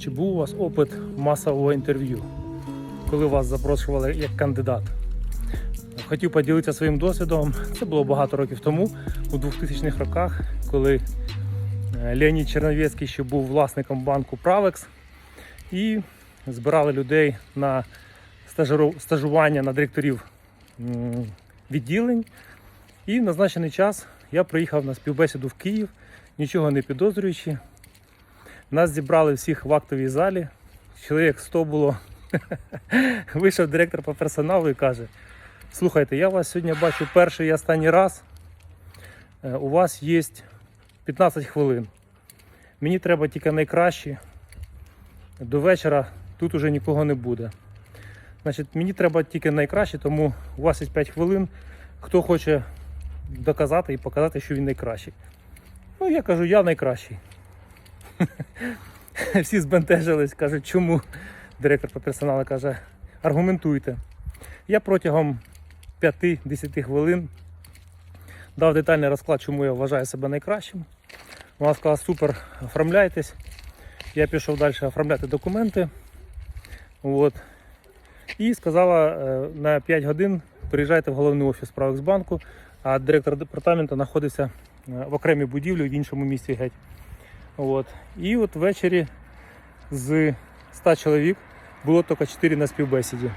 Чи був у вас опит масового інтерв'ю, коли вас запрошували як кандидат? Хотів поділитися своїм досвідом. Це було багато років тому, у 2000-х роках, коли е, Леонід Черновецький ще був власником банку Правекс і збирали людей на стажування на директорів відділень. І в назначений час я приїхав на співбесіду в Київ, нічого не підозрюючи. Нас зібрали всіх в актовій залі. Чоловік 100 було. Вийшов директор по персоналу і каже: Слухайте, я вас сьогодні бачу перший і останній раз. Е, У вас є 15 хвилин. Мені треба тільки найкраще. До вечора тут уже нікого не буде. Значить, мені треба тільки найкраще, тому у вас є 5 хвилин. Хто хоче доказати і показати, що він найкращий. Ну, я кажу, я найкращий. Всі збентежились, кажуть, чому? Директор по персоналу каже, аргументуйте. Я протягом 5-10 хвилин дав детальний розклад, чому я вважаю себе найкращим. Вона сказала, супер, оформляйтесь. Я пішов далі оформляти документи. От. І сказала, е, на 5 годин приїжджайте в головний офіс Правексбанку, а директор департаменту знаходився е, в окремій будівлі в іншому місці геть. От. І от ввечері з 100 чоловік було тільки 4 на співбесіді.